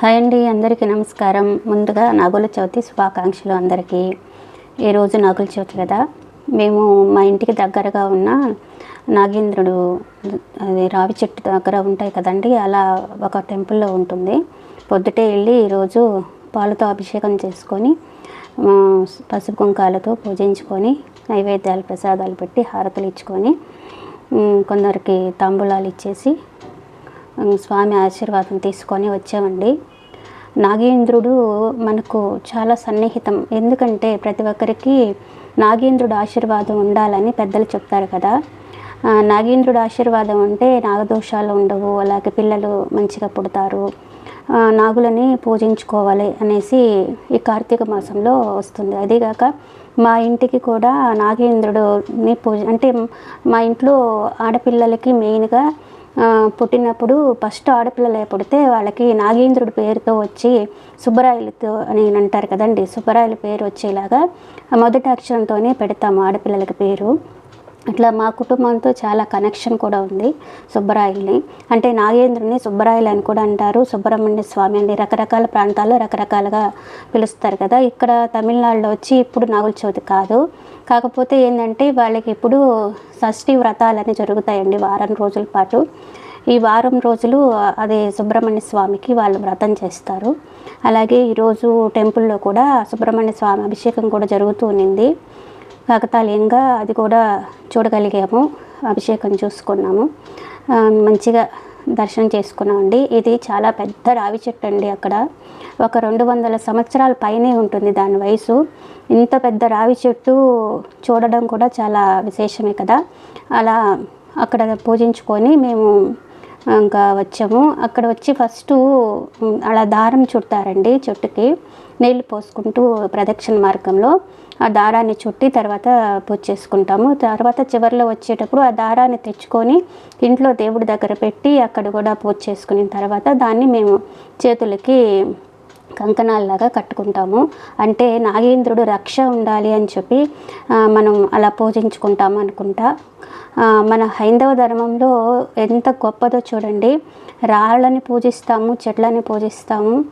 Hi అండి అందరికీ నమస్కారం. ముందుగా నాగుల చవితి శుభాకాంక్షలు అందరికీ. ఈరోజు నాగుల చవితి కదా. మేము మా ఇంటికి దగ్గరగా ఉన్న నాగేంద్రుడు అది రావి చెట్టు దగ్గర ఉంటాయి కదండి అలా ఒక టెంపుల్లో ఉంటుంది. పొద్దుటే వెళ్ళి ఈరోజు పాలతో అభిషేకం చేసుకొని పసుపు కుంకాలతో పూజించుకొని నైవేద్యాలు ప్రసాదాలు పెట్టి హారతులు ఇచ్చుకొని కొందరికి తాంబూలాలు ఇచ్చేసి స్వామి ఆశీర్వాదం తీసుకొని వచ్చామండి. నాగేంద్రుడు మనకు చాలా సన్నిహితం. ఎందుకంటే ప్రతి ఒక్కరికి నాగేంద్రుడు ఆశీర్వాదం ఉండాలని పెద్దలు చెప్తారు కదా. నాగేంద్రుడు ఆశీర్వాదం ఉంటే నాగదోషాలు ఉండవు అలాగే పిల్లలు మంచిగా పుడతారు. నాగులని పూజించుకోవాలి అనేసి ఈ కార్తీక మాసంలో వస్తుంది. అదేగాక మా ఇంటికి కూడా నాగేంద్రుడుని పూజ అంటే మా ఇంట్లో ఆడపిల్లలకి మెయిన్గా పుట్టినప్పుడు ఫస్ట్ ఆడపిల్లలే పుడితే వాళ్ళకి నాగేంద్రుడి పేరుతో వచ్చి సుబ్బరాయలతో అని అంటారు కదండి సుబ్బరాయల పేరు వచ్చేలాగా మొదటి అక్షరంతోనే పెడతాము ఆడపిల్లలకి పేరు. ఇట్లా మా కుటుంబంతో చాలా కనెక్షన్ కూడా ఉంది సుబ్బరాయల్ని అంటే నాగేంద్రుని సుబ్బరాయలు అని కూడా అంటారు. సుబ్రహ్మణ్య స్వామి అని రకరకాల ప్రాంతాల్లో రకరకాలుగా పిలుస్తారు కదా. ఇక్కడ తమిళనాడులో వచ్చి ఇప్పుడు నాగుల చవితి కాదు. కాకపోతే ఏంటంటే వాళ్ళకి ఇప్పుడు షష్ఠి వ్రతాలని జరుగుతాయండి వారం రోజుల పాటు. ఈ వారం రోజులు అదే సుబ్రహ్మణ్య స్వామికి వాళ్ళు వ్రతం చేస్తారు. అలాగే ఈరోజు టెంపుల్లో కూడా సుబ్రహ్మణ్య స్వామి అభిషేకం కూడా జరుగుతూ ఉన్నింది. కాకతాళీయంగా అది కూడా చూడగలిగాము అభిషేకం చూసుకున్నాము. మంచిగా దర్శనం చేసుకున్నామండి. ఇది చాలా పెద్ద రావి చెట్టు అండి అక్కడ. ఒక రెండు వందల సంవత్సరాల పైనే ఉంటుంది దాని వయసు. ఇంత పెద్ద రావి చెట్టు చూడడం కూడా చాలా విశేషమే కదా. అలా అక్కడ పూజించుకొని మేము ఇంకా వచ్చాము. అక్కడ వచ్చి ఫస్ట్ అలా దారం చుడతారండి చెట్టుకి. నీళ్ళు పోసుకుంటూ ప్రదక్షిణ మార్గంలో ఆ దారాన్ని చుట్టి తర్వాత పూజ చేసుకుంటాము. తర్వాత చివరిలో వచ్చేటప్పుడు ఆ దారాన్ని తెచ్చుకొని ఇంట్లో దేవుడి దగ్గర పెట్టి అక్కడ కూడా పూజ చేసుకున్న తర్వాత దాన్ని మేము చేతులకి కంకణాల్లాగా కట్టుకుంటాము. అంటే నాగేంద్రుడు రక్ష ఉండాలి అని చెప్పి మనం అలా పూజించుకుంటాము అనుకుంటా. మన హైందవ ధర్మంలో ఎంత గొప్పదో చూడండి. రాళ్ళని పూజిస్తాము చెట్లని పూజిస్తాము.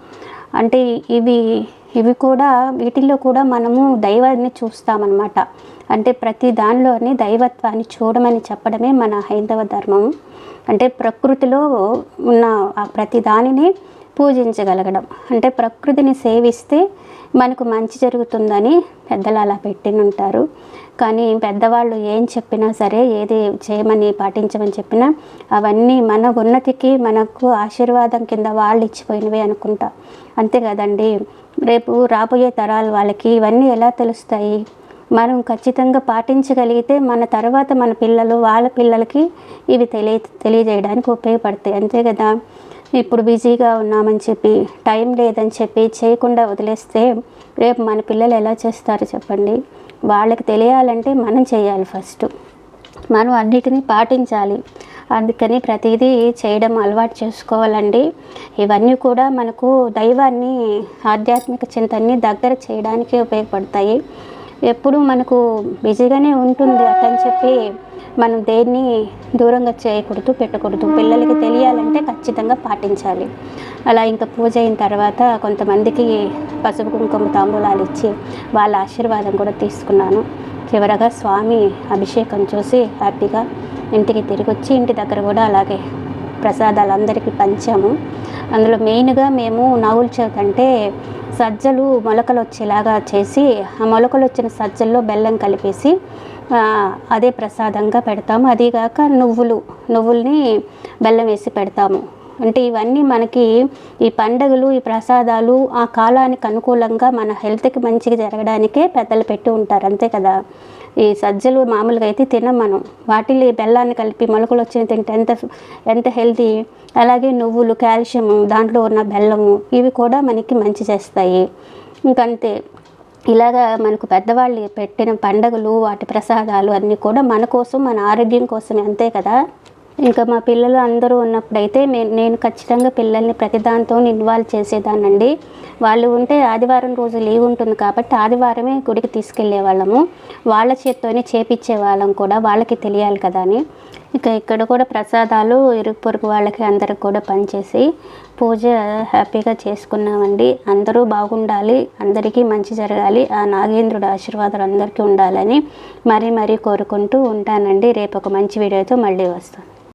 అంటే ఇవి ఇవి కూడా వీటిల్లో కూడా మనము దైవాన్ని చూస్తామన్నమాట. అంటే ప్రతి దానిలోని దైవత్వాన్ని చూడమని చెప్పడమే మన హైందవ ధర్మం. అంటే ప్రకృతిలో ఉన్న ఆ ప్రతి దానిని పూజించగలగడం. అంటే ప్రకృతిని సేవిస్తే మనకు మంచి జరుగుతుందని పెద్దలు అలా పెట్టినుంటారు కానీ పెద్దవాళ్ళు ఏం చెప్పినా సరే ఏది చేయమని పాటించమని చెప్పినా అవన్నీ మన ఉన్నతికి మనకు ఆశీర్వాదం కింద వాళ్ళు ఇచ్చిపోయినవి అనుకుంటా. అంతే కదండి. రేపు రాబోయే తరాలు వాళ్ళకి ఇవన్నీ ఎలా తెలుస్తాయి? మనం ఖచ్చితంగా పాటించగలిగితే మన తర్వాత మన పిల్లలు వాళ్ళ పిల్లలకి ఇవి తెలియ తెలియజేయడానికి ఉపయోగపడతాయి. అంతే కదా. ఇప్పుడు బిజీగా ఉన్నామని చెప్పి టైం లేదని చెప్పి చేయకుండా వదిలేస్తే రేపు మన పిల్లలు ఎలా చేస్తారు చెప్పండి? వాళ్ళకి తెలియాలంటే మనం చేయాలి ఫస్ట్. మనం అన్నిటినీ పాటించాలి. అందుకని ప్రతిదీ చేయడం అలవాటు చేసుకోవాలండి. ఇవన్నీ కూడా మనకు దైవాన్ని ఆధ్యాత్మిక చింతన్ని దగ్గర చేయడానికి ఉపయోగపడతాయి. ఎప్పుడు మనకు బిజీగానే ఉంటుంది అట్టని చెప్పి మనం దేన్ని దూరంగా చేయకూడదు పెట్టకూడదు. పిల్లలకి తెలియాలంటే ఖచ్చితంగా పాటించాలి. అలా ఇంకా పూజ అయిన తర్వాత కొంతమందికి పసుపు కుంకుమ తాంబూలాలు ఇచ్చి వాళ్ళ ఆశీర్వాదం కూడా తీసుకున్నాను. చివరగా స్వామి అభిషేకం చూసి హ్యాపీగా ఇంటికి తిరిగి వచ్చి ఇంటి దగ్గర కూడా అలాగే ప్రసాదాలు అందరికీ పంచాము. అందులో మెయిన్గా మేము నవ్వుల చవితి అంటే సజ్జలు మొలకలు వచ్చేలాగా చేసి ఆ మొలకలు వచ్చిన సజ్జల్లో బెల్లం కలిపేసి అదే ప్రసాదంగా పెడతాము. అదీగాక నువ్వులు నువ్వుల్ని బెల్లం వేసి పెడతాము. అంటే ఇవన్నీ మనకి ఈ పండగలు ఈ ప్రసాదాలు ఆ కాలానికి అనుకూలంగా మన హెల్త్కి మంచిగా జరగడానికే పెద్దలు పెట్టి ఉంటారు. అంతే కదా? ఈ సజ్జలు మామూలుగా అయితే తినం మనం. వాటిలో ఈ బెల్లాన్ని కలిపి మొలకలు వచ్చిన తింటే ఎంత ఎంత హెల్తీ. అలాగే నువ్వులు కాల్షియం దాంట్లో ఉన్న బెల్లము ఇవి కూడా మనకి మంచి చేస్తాయి. ఇంకంతే. ఇలాగా మనకు పెద్దవాళ్ళు పెట్టిన పండగలు వాటి ప్రసాదాలు అన్నీ కూడా మన కోసం మన ఆరోగ్యం కోసం అంతే కదా? ఇంకా మా పిల్లలు అందరూ ఉన్నప్పుడైతే మే- నేను ఖచ్చితంగా పిల్లల్ని ప్రతి దాంతో ఇన్వాల్వ్ చేసేదానండి వాళ్ళు ఉంటే ఆదివారం రోజు లీవ్ ఉంటుంది కాబట్టి ఆదివారమే గుడికి తీసుకెళ్ళే వాళ్ళము. వాళ్ళ చేత్తోనే చేపించే వాళ్ళం కూడా వాళ్ళకి తెలియాలి కదా అని. ఇక ఇక్కడ కూడా ప్రసాదాలు ఇరుగు పొరుగు వాళ్ళకి అందరికి కూడా పనిచేసి పూజ హ్యాపీగా చేసుకున్నామండి. అందరూ బాగుండాలి అందరికీ మంచి జరగాలి ఆ నాగేంద్రుడు ఆశీర్వాదాలు అందరికీ ఉండాలని మరీ మరీ కోరుకుంటూ ఉంటానండి. రేపు ఒక మంచి వీడియోతో మళ్ళీ వస్తాను.